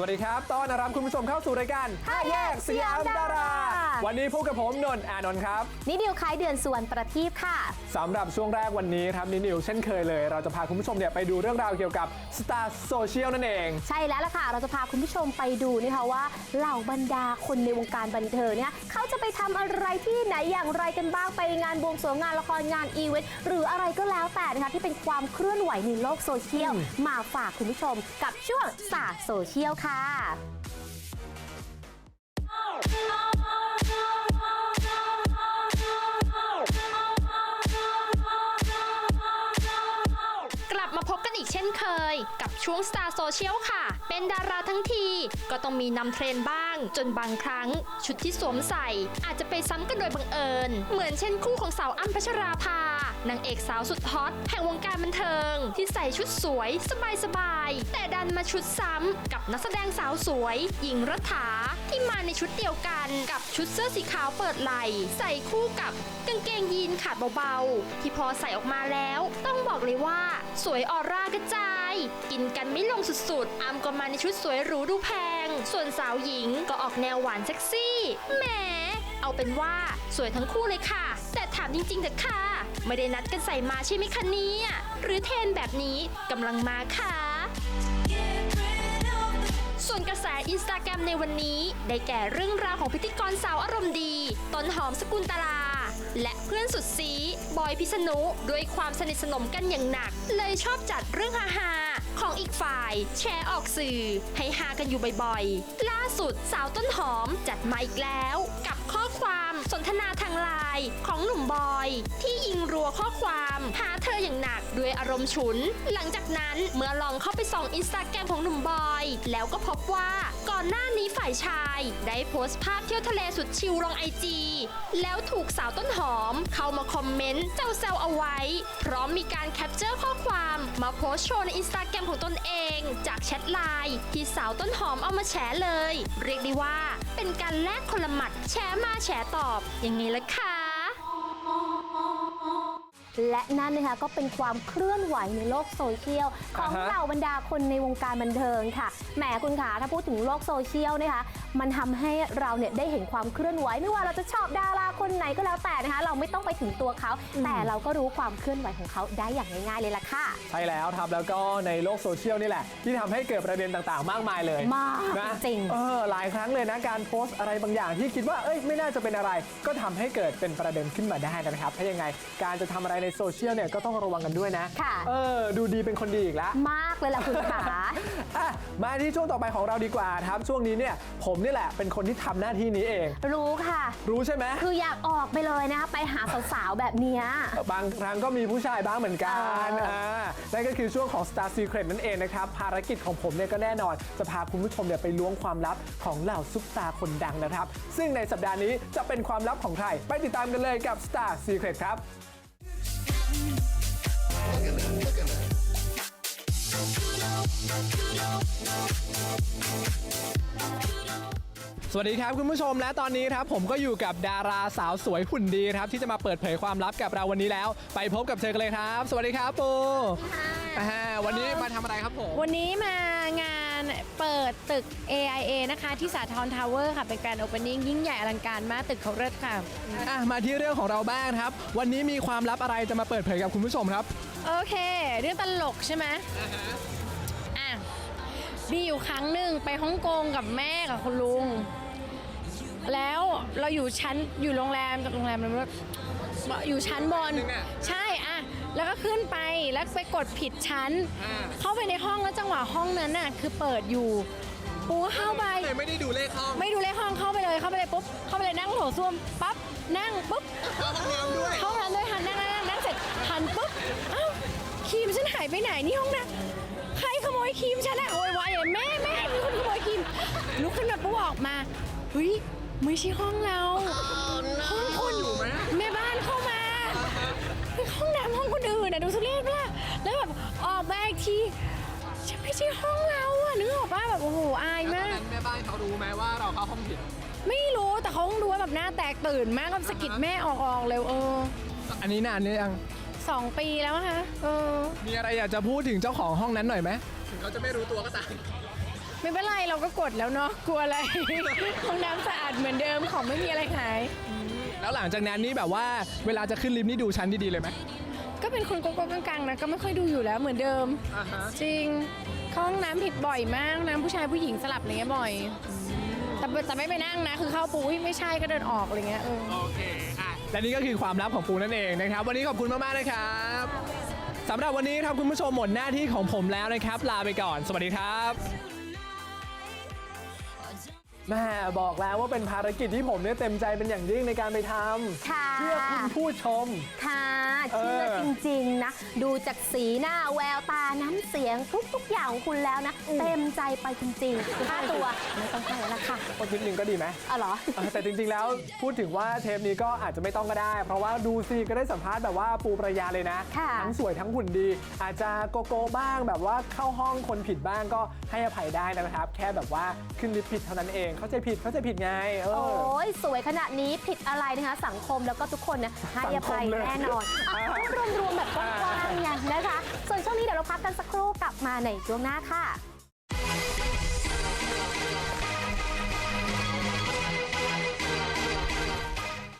วัสดีค่ะสวัสดีครับต้อนรับคุณผู้ชมเข้าสู่รายการห้าแยกสยามดารา วันนี้พบกับผมนนท์อานนท์ครับนิดิวคล้ายเดือนส่วนประทีปค่ะสำหรับช่วงแรกวันนี้ครับนินิวเช่นเคยเลย เราจะพาคุณผู้ชมเนี่ยไปดูเรื่องราวเกี่ยวกับสตาร์โซเชียลนั่นเอง ใช่แล้วล่ะค่ะ เราจะพาคุณผู้ชมไปดูนะคะว่าเหล่าบรรดาคนในวงการบันเทิงเนี่ยเขาจะไปทำอะไรที่ไหนอย่างไรกันบ้างไปงานบวงสรวงงานละครงานอีเวนต์หรืออะไรก็แล้วแต่นะคะที่เป็นความเคลื่อนไหวในโลกโซเชียลมาฝากคุณผู้ชมกับช่วงสาโซเชียลค่ะ ช่วง Star Social ค่ะ เป็นดาราทั้งทีก็ต้องมีนำเทรนบ้าง จนบางครั้ง ชุดที่สวมใส่ อาจจะไปซ้ำกันโดยบังเอิญ เหมือนเช่นคู่ของสาวอ้ำพัชราภานางเอกสาวสุดฮอตแห่งวงการบันเทิง ที่ใส่ชุดสวยสบายๆแต่ดันมาชุดซ้ำกับนักแสดงสาวสวย หญิงรัฐาที่มาในชุดเดียวกันกับชุดเสื้อสีขาวเปิดไหล่ใส่คู่กับกางเกงยีนขาดเบาๆ ที่พอใส่ออกมาแล้ว ต้องบอกเลยว่า สวยออร่ากระจาย กินกันไม่ลงสุดๆ อามก็มาในชุดสวยหรูดูแพง ส่วนสาวหญิงก็ออกแนวหวานเซ็กซี่แหมเอาเป็นว่าสวยทั้งคู่เลยค่ะ แต่ถามจริงๆเถอะค่ะ ไม่ได้นัดกันใส่มาใช่ไหมคะเนี่ยหรือเทรนแบบนี้กำลังมาค่ะส่วนกระแสอินสตาแกรมในวันนี้ ได้แก่เรื่องราวของพิธีกรสาวอารมณ์ดี ต้นหอมสกุลตลา และเพื่อนสุดซีบอยพิษณุด้วยความสนิทสนมกันอย่างหนัก เลยชอบจัดเรื่องฮาๆของอีกฝ่าย แชร์ออกสื่อ ให้ฮากันอยู่บ่อยๆ ล่าสุดสาวต้นหอมจัดมาอีกแล้ว กับข้อความ สนทนาทางไลน์ของหนุ่มบอย ที่ยิงรัวข้อความหาเธออย่างหนักด้วยอารมณ์ฉุน หลังจากนั้นเมื่อลองเข้าไปส่องอินสตาแกรมของหนุ่มบอย แล้วก็พบว่าก่อนหน้านี้ฝ่ายชาย ได้โพสต์ภาพเที่ยวทะเลสุดชิลลงไอจีแล้วถูกสาวต้นหอม เข้ามาคอมเมนต์เจ้าแซวเอาไว้ พร้อมมีการแคปเจอร์ข้อความมาโพสต์โชว์ในอินสตาแกรมของตนเอง จากแชทไลน์ที่สาวต้นหอมเอามาแฉเลย เรียกได้ว่าเป็นการแลกคนละหมัดแชร์มาแฉตอบยังไงล่ะคะ และนั่นนะคะก็เป็นความเคลื่อนไหวในโลกโซเชียลของอ่าฮะ เหล่าบรรดาคนในวงการบันเทิงค่ะแหมคุณขาถ้าพูดถึงโลกโซเชียลนะคะ มันทำให้เราเนี่ยได้เห็นความเคลื่อนไหว ไม่ว่าเราจะชอบดาราคนไหนก็แล้วแต่นะคะ เราไม่ต้องไปถึงตัวเขา แต่เราก็รู้ความเคลื่อนไหวของเขาได้อย่างง่ายๆเลยล่ะค่ะ ใช่แล้วครับแล้วก็ในโลกโซเชียลนี่แหละ ที่ทำให้เกิดประเด็นต่างๆ มากมายเลยมากนะจริง เออหลายครั้งเลยนะการโพสต์อะไรบางอย่างที่คิดว่าเอ้ยไม่น่าจะเป็นอะไร ก็ทำให้เกิดเป็นประเด็นขึ้นมาได้นะครับถ้ายังไงการจะทำอะไรในโซเชียลเนี่ยก็ต้องระวังกันด้วยนะ ค่ะ เออ ดูดีเป็นคนดีอีกแล้วมากเลยล่ะคุณขา อะมาที่ช่วงต่อไปของเราดีกว่าครับช่วงนี้เนี่ยผมนี่แหละเป็นคนที่ทำหน้าที่นี้เอง รู้ค่ะ รู้ใช่ไหม คืออยากออกไปเลยนะคะไปหาสาวๆ แบบเนี้ย บางครั้งก็มีผู้ชายบ้างเหมือนกันเอออ่านั่นก็คือช่วงของ Star Secret นั่นเองนะครับ ภารกิจของผมเนี่ยก็แน่นอน จะพาคุณผู้ชมเนี่ยไปล้วงความลับของเหล่าซุปตาคนดังนะครับ ซึ่งในสัปดาห์นี้จะเป็นความลับของใคร ไปติดตามกันเลยกับ Star Secret ครับ สวัสดีครับคุณผู้ชมและตอนนี้ครับผมก็อยู่กับดาราสาวสวยหุ่นดีครับที่จะมาเปิดเผยความลับกับเราวันนี้แล้ว ไปพบกับเธอกันเลยครับ สวัสดีครับปู อ่าวันนี้มาทำอะไรครับผม วันนี้มางานเปิดตึก AIA นะคะที่สาทรทาวเวอร์ค่ะ เป็นการโอเปนนิ่งยิ่งใหญ่อลังการมากตึกเขาเลิศค่ะ อะมาที่เรื่องของเราบ้างครับ วันนี้มีความลับอะไรจะมาเปิดเผยกับคุณผู้ชมครับ โอเค เรื่องตลกใช่ไหมอะมีอยู่ครั้งหนึ่งไปฮ่องกงกับแม่กับคุณลุง แล้วเราอยู่ชั้นอยู่โรงแรมกับโรงแรมอะไรไม่รู้อยู่ชั้นบน หนึ่งอะ ใช่อะ แล้วก็ขึ้นไปแล้วไปกดผิดชั้นอ่าเข้าไปในห้องแล้วจังหวะห้องนั้นน่ะคือเปิดอยู่ ปูก็เข้าไปไม่ได้ดูเลขห้องไม่ดูเลขห้องเข้าไปเลยเข้าไปเลยปุ๊บเข้าไปเลยนั่งโถส้วมปั๊บนั่งปุ๊บห้องน้ำด้วยห้องน้ำด้วยหันนั่งนั่งนั่งนั่งเสร็จหันปุ๊บเอ้าครีมฉันหายไปไหนนี่ห้องน้ำใครขโมยครีมฉันอะโวยวายเลยแม่แม่มีคนขโมยครีมลุกขึ้นมาปุ๊บออกมาเฮ้ยไม่ใช่ห้องเราห้อง ห้องน้ำห้องคนอื่นอะดูสุเรศปะล่ะแล้วแบบออกมาอีกทีฉันไม่ใช่ห้องเราอะนึกออกปะแบบโอ้โหอายมากแม่บ้านเขารู้ไหมว่าเราเข้าห้องผิดไม่รู้แต่เขาคงดูว่าแบบหน้าแตกตื่นมากกับสะกิดแม่ออกออกๆเร็วเอออันนี้นานนี่ยังสองปีแล้วอะคะเออ มีอะไรอยากจะพูดถึงเจ้าของห้องนั้นหน่อยไหมถึงเขาจะไม่รู้ตัวก็ตามไม่เป็นไรเราก็กดแล้วเนาะกลัวอะไร ห้องน้ำสะอาดเหมือนเดิมของไม่มีอะไรหาย แล้วหลังจากนั้นนี่แบบว่าเวลาจะขึ้นลิฟต์นี่ดูชั้นดีๆเลยไหม ก็เป็นคนโกโก้กลางๆนะก็ไม่ค่อยดูอยู่แล้วเหมือนเดิม อ่าฮะ จริงเข้าห้องน้ำผิดบ่อยมากน้ำผู้ชายผู้หญิงสลับอะไรเงี้ยบ่อย แต่แต่ไม่ไปนั่งนะ คือเข้าปูอุ๊ยไม่ใช่ก็เดินออกอะไรเงี้ยเออ โอเคอะและนี่ก็คือความลับของปูนั่นเองนะครับ วันนี้ขอบคุณมากๆนะครับสำหรับวันนี้ครับคุณผู้ชมหมดหน้าที่ของผมแล้วนะครับ ลาไปก่อน สวัสดีครับ แม่บอกแล้วว่าเป็นภารกิจที่ผมเนี่ยเต็มใจเป็นอย่างยิ่งในการไปทำค่ะ เพื่อคุณผู้ชมค่ะ เชื่อเออจริงๆนะ ดูจากสีหน้าแววตาน้ำเสียงทุกๆอย่างของคุณแล้วนะ เต็มใจไปจริงๆค่าตัวไม่ต้องให้แล้วล่ะค่ะคนนิดนึงก็ดีไหมเอาเหรอ เออแต่จริงๆแล้วพูดถึงว่าเทปนี้ก็อาจจะไม่ต้องก็ได้ เพราะว่าดูสิก็ได้สัมภาษณ์แบบว่าปูประยาเลยนะ ค่ะ ทั้งสวยทั้งหุ่นดี อาจจะโกโก้บ้างแบบว่าเข้าห้องคนผิดบ้างก็ให้อภัยได้นะครับ แค่แบบว่าขึ้นลิฟต์ผิดเท่านั้นเองเข้าใจผิดเข้าใจผิดไงเอโอ้อยสวยขนาดนี้ผิดอะไรนะคะ สังคมแล้วก็ทุกคนนะให้อภัยสังคมเลย แน่นอนอะต้องรวมๆแบบกว้างๆไงนะคะ ส่วนช่วงนี้เดี๋ยวเราพักกันสักครู่กลับมาในช่วงหน้าค่ะ